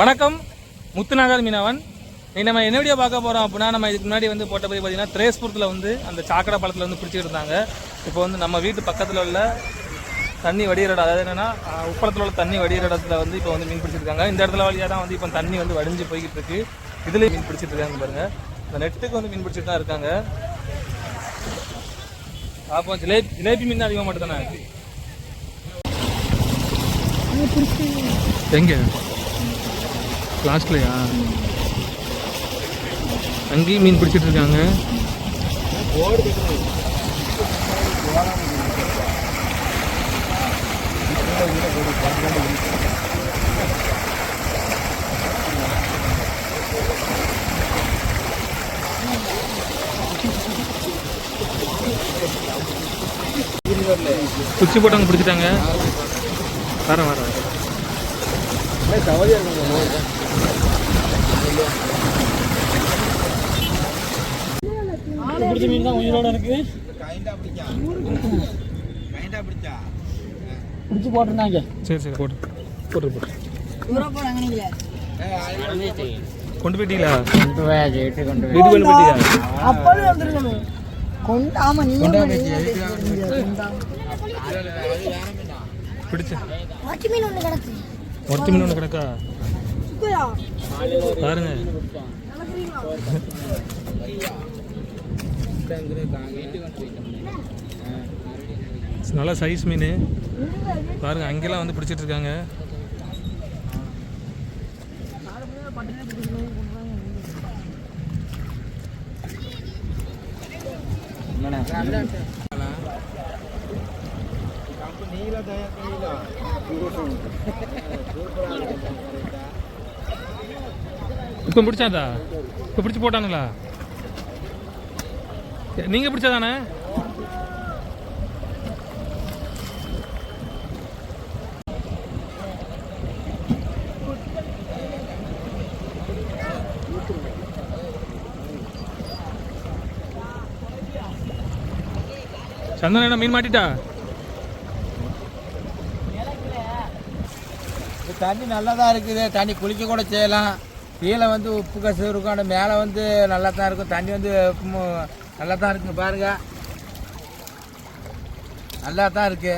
வணக்கம். முத்துநாதர் மீனவன். இன்னைக்கு நம்ம என்ன வீடியோ பார்க்க போகிறோம் அப்படின்னா நம்ம இதுக்கு முன்னாடி வந்து போட்டபடி பார்த்தீங்கன்னா திரேஸ்பூரத்தில் வந்து அந்த சாக்கடை பழத்தில் வந்து பிடிச்சிட்டு இருந்தாங்க. இப்போ வந்து நம்ம வீட்டு பக்கத்தில் உள்ள தண்ணி வடிகிற இடம் அதாவது என்னென்னா உப்பளத்தில் உள்ள தண்ணி வடிகிற இடத்துல வந்து இப்போ வந்து மீன் பிடிச்சிருக்காங்க இந்த இடத்துல வழியாக தான் வந்து இப்போ தண்ணி வந்து வடிஞ்சு போய்கிட்டு இருக்கு. இதுலேயும் மீன் பிடிச்சிட்டு இருக்காங்க பாருங்கள் இந்த நெட்டுக்கு வந்து மீன் பிடிச்சிட்டு தான் இருக்காங்க. அப்போ ஜிலேபி ஜிலேபி மீன் அதிகமாக மட்டும் தானே எங்கே? லாஸ்ட்லையா அங்கேயும் மீன் பிடிச்சிட்டு இருக்காங்க. குச்சி போட்டவங்க பிடிச்சிட்டாங்க. வரேன் வரேன். வரேன். பிடிச்ச மீன் தான் உயிரோட இருக்கு. பிடிச்சி போட்டிருந்தாங்க. சரி சரி போட்டு போட்டு போட்டு கொண்டு போயிட்டீங்களா? கொண்டு போயாச்சு எட்டு கொண்டு போய் வீட்டுக்கு போயிட்டியா அப்பவே வந்துருக்கணும் கொண்டு ஆமா நீ பிடிச்ச. மீன் ஒன்று கிடக்கு. ஒருத்தி மீன் ஒன்று கிடக்கா? பாருங்க. நல்ல சைஸ் மீன். பாருங்க அங்கெல்லாம் வந்து பிடிச்சிட்டு இருக்காங்க. இப்போ பிடிச்சாதா? இப்போ பிடிச்சி போட்டானுங்களா? நீங்க பிடிச்சாதானே? சந்தன என்ன மீன் மாட்டிட்டா? தண்ணி நல்லா தான் இருக்குது. தண்ணி குளிக்க கூட செய்யலாம். கீழே வந்து உப்பு கசு இருக்கும். மேலே வந்து நல்லா தான் இருக்கும். தண்ணி வந்து நல்லா தான் இருக்குங்க பாருங்க. நல்லா தான் இருக்கு.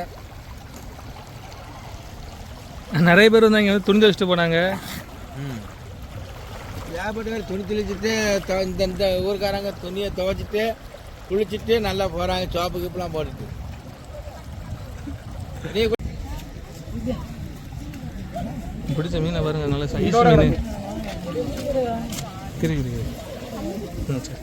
நிறைய பேர் வந்து இங்கே வந்து துணி வச்சுட்டு போனாங்க. பேர் துணி தெளிச்சுட்டு இந்த இந்த ஊருக்காரங்க துணியை துவைச்சிட்டு குளிச்சுட்டு நல்லா போகிறாங்க சோப்பு கிப்பெல்லாம் போட்டுட்டு. பிடிச்ச மீனை பாருங்க நல்ல சைஸ் மீன். கிரி கிரி ம் சரி.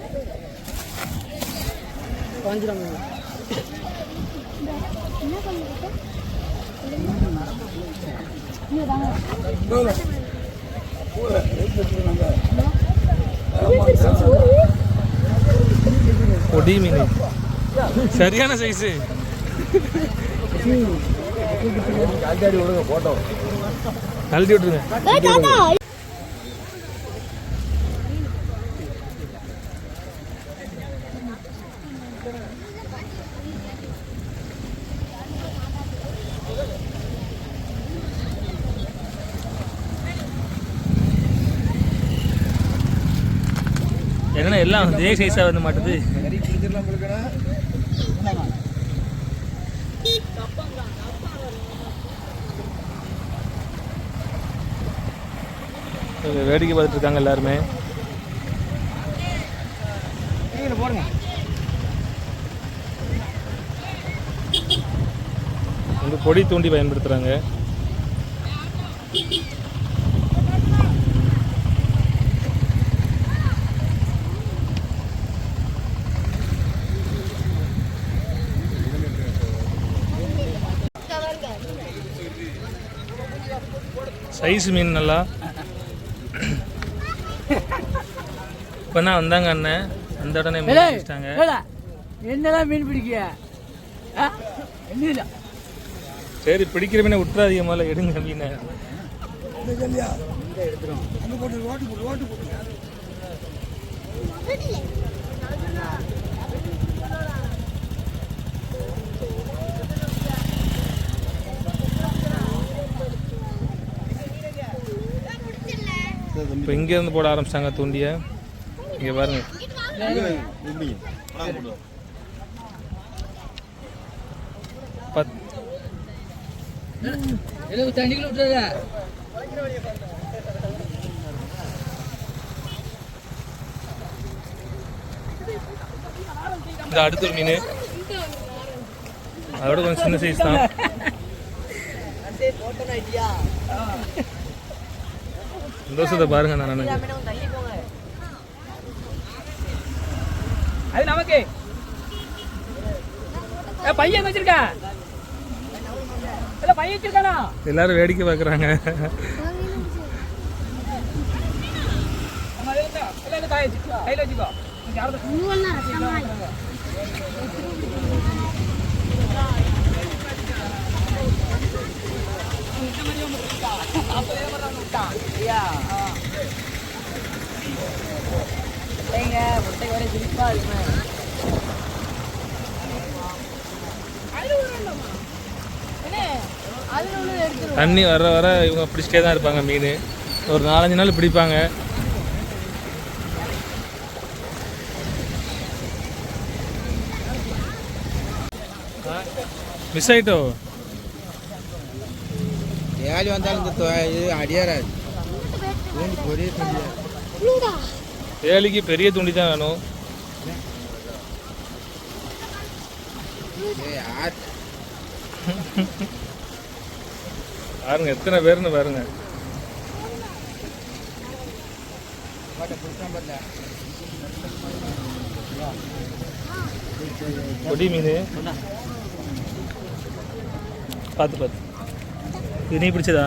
பொடி மீன். சரியான சைஸு கழட்டி விட்டுருங்க. என்னன்னா எல்லாம் அதே சைஸாக வந்து மாட்டுது? வேடிக்கை பார்த்துட்டு இருக்காங்க எல்லாருமே. வந்து பொடி தூண்டி பயன்படுத்துகிறாங்க சைஸ் மீன் நல்லா. இப்போ தான் வந்தாங்க அண்ணன் அந்த உடனே மீன் பிடிச்சிட்டாங்க. என்னெல்லாம் மீன் பிடிக்க என்ன சரி பிடிக்கிற மீனை விட்டுறாதீங்க முதல்ல எடுங்க மீனை. இப்போ இங்கேருந்து போட ஆரம்பிச்சிட்டாங்க தூண்டியை. இங்கே பாருங்க. பத் இந்த அடுத்த ஒரு மீன். அதோட கொஞ்சம் சின்ன சைஸ் தான். சந்தோஷத்தை பாருங்க நான் அது நமக்கு. ஏ, பையன் வச்சிருக்கா? இல்ல பையன் வச்சிருக்கானா? எல்லாரும் வேடிக்கை இல்ல, கையில வச்சுக்கோ. தண்ணி வர வர இவங்க பிடிச்சிட்டே தான் இருப்பாங்க மீன். ஒரு நாலஞ்சு நாள் பிடிப்பாங்க. மிஸ் ஆயிட்டோ? ஏழி வந்தாலும் இது அடியாராது. ஏலிக்கு பெரிய துண்டி தான் வேணும். பாருங்க எத்தனை பேர்னு பாருங்க. கொடி மீன். பார்த்து பார்த்து. இது நீ பிடிச்சதா?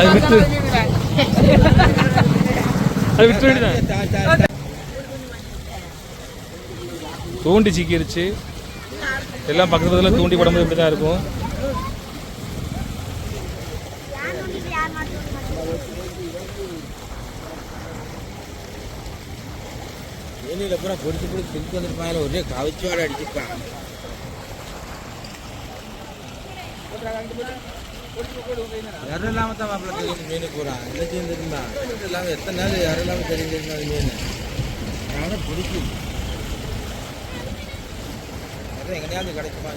அது விட்டு. அது விட்டு வேண்டியதான் தூண்டி சிக்கிருச்சு. எல்லாம் பக்கத்து பக்கத்தில் தூண்டி போடும்போது இப்படி தான் இருக்கும். வேலியில பூரா பொடிச்சு பொடிச்சு திருப்பி வந்துருப்பாங்க ஒரே கவிச்சோட அடிச்சுப்பான். யாரும் இல்லாமல் தான் மாப்பிள்ள தெரியும் மீன் கூறான் என்ன செஞ்சிருந்தா இல்லாமல் எத்தனை நாள் யாரும் இல்லாமல் தெரிஞ்சிருந்தா அது மீன் நானும் பிடிக்கும் யாரும் எங்கனையாவது கிடைக்குமா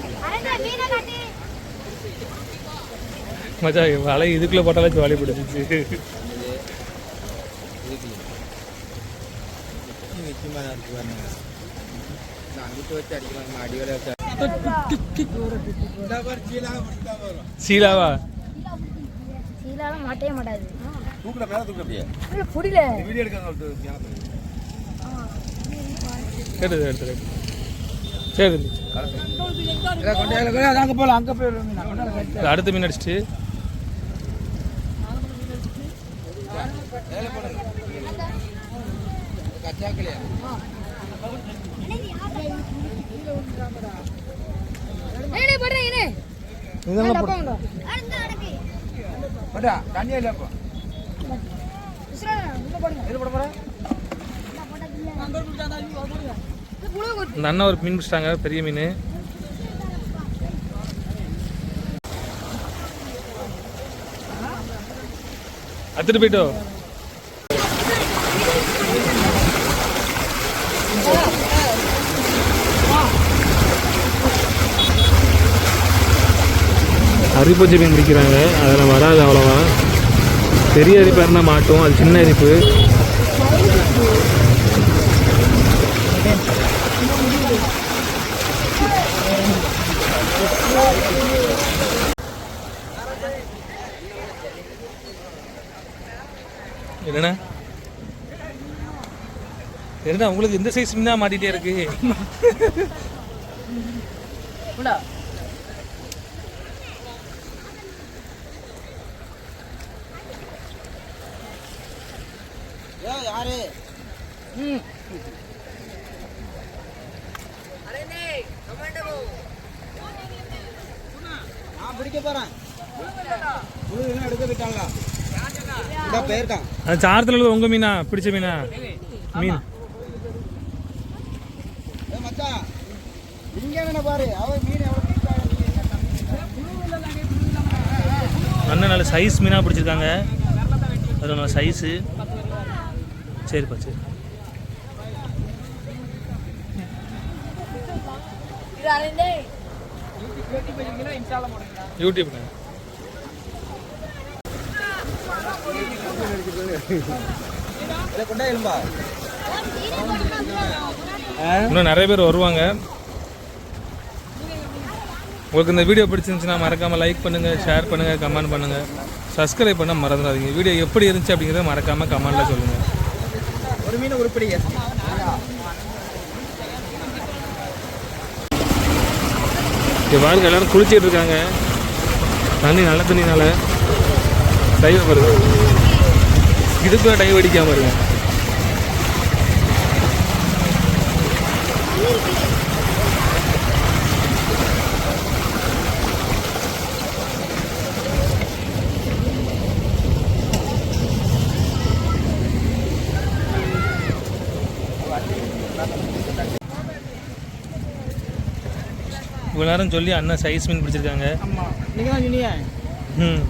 மச்சா வலை இதுக்குள்ளே போட்டாலே ஜாலி பிடிச்சிச்சு. நிச்சயமாக இருக்கு பாருங்க. நான் அங்கிட்டு வச்சு அடிக்கலாம்? அடி சீலாவா? சீலால மாட்டவே மாட்டாது. தூக்குற மேல தூக்குற அப்படியே. இல்ல புரியல. வீடியோ எடுக்க கேட்டது எடுத்து சரி அங்க போலாம் அங்க போயிடுவோம் அடுத்த மீன் அடிச்சிட்டு. கச்சாக்கலையா ஏனே படுறேன் ஏனே. இதெல்லாம் உண்டோ அடுத்து அடக்கு. தண்ணியா உள்ள போடுங்க. எது போட போற? இந்த அண்ணன் ஒரு மீன் பிடிச்சிட்டாங்க பெரிய மீன். அத்துட்டு போயிட்டோ அரிப்பூச்சி மீன் பிடிக்கிறாங்க அதில் வராது அவ்வளோவா. பெரிய அரிப்பாக இருந்தால் மாட்டும். அது சின்ன அரிப்பு. என்னண்ணா? என்ன உங்களுக்கு இந்த சைஸ் மீன் தான் மாட்டிகிட்டே இருக்கு ஏ யாரு நான் பிடிக்க போறேன் எடுக்க போயிட்டாங்களா இந்த போயிருக்கான் அது சாரத்தில் உள்ள உங்கள் மீனா? பிடிச்ச மீனா? மீன். பாரு மீன் அண்ணன் நல்ல சைஸ் மீனாக பிடிச்சிருக்காங்க. அது நல்ல சைஸு சரிப்பா சரி. யூடியூப்ல இன்னும் நிறைய பேர் வருவாங்க உங்களுக்கு இந்த வீடியோ பிடிச்சிருந்துச்சுன்னா மறக்காமல் லைக் பண்ணுங்கள் ஷேர் பண்ணுங்கள் கமெண்ட் பண்ணுங்கள் சப்ஸ்கிரைப் பண்ண மறந்துடாதீங்க. வீடியோ எப்படி இருந்துச்சு அப்படிங்கிறத மறக்காமல் கமெண்ட்டில் சொல்லுங்கள் ஒரு மீன் உருப்படி. இங்கே பாருங்க எல்லாரும் குளிச்சிட்டு இருக்காங்க. தண்ணி நல்ல தண்ணினால டைவ் பாருங்க இதுக்குள்ள டைவ் அடிக்காம இருங்க. இவ்வளோ நேரம் சொல்லி அண்ணன் சைஸ் மீன் பிடிச்சிருக்காங்க. தான் சொன்னீங்க ம்.